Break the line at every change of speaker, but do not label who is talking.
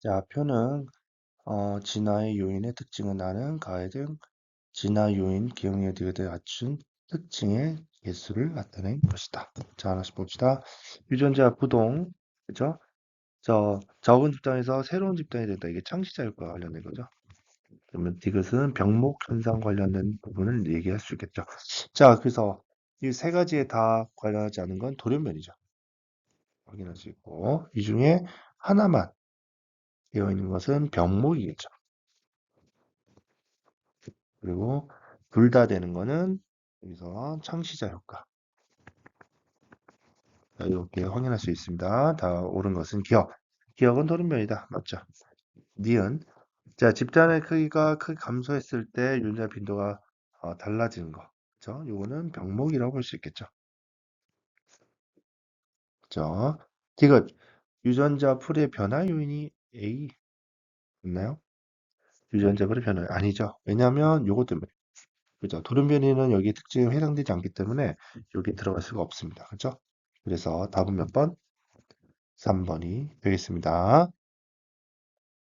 자, 표는 어, 진화의 요인의 특징은 나는 가해 등 진화 요인 기억력에 되게 갖춘 특징의 개수를 나타낸 것이다. 자, 하나씩 봅시다. 유전자 부동, 그죠? 저 적은 집단에서 새로운 집단이 된다. 이게 창시자 효과와 관련된 거죠. 그러면 디귿은 병목 현상 관련된 부분을 얘기할 수 있겠죠. 자, 그래서 이 세 가지에 다 관련하지 않은 건 돌연변이죠. 확인할 수 있고 이 중에 하나만 되어 있는 것은 병목이겠죠. 그리고 둘 다 되는 거는 여기서 창시자 효과. 자, 이렇게 확인할 수 있습니다. 다 옳은 것은 기억. 기억은 돌연변이다. 맞죠? 니은. 자, 집단의 크기가 크게 감소했을 때 유전자 빈도가 어, 달라지는 거. 그죠? 요거는 병목이라고 볼 수 있겠죠. 그죠? 디귿. 유전자 풀의 변화 요인이 A 있나요? 유전자 풀의 변화 아니죠. 왜냐하면 요것 때문에. 그죠? 돌연 변이는 여기 특징에 해당되지 않기 때문에 여기 들어갈 수가 없습니다. 그죠? 그래서 답은 몇 번? 3번이 되겠습니다.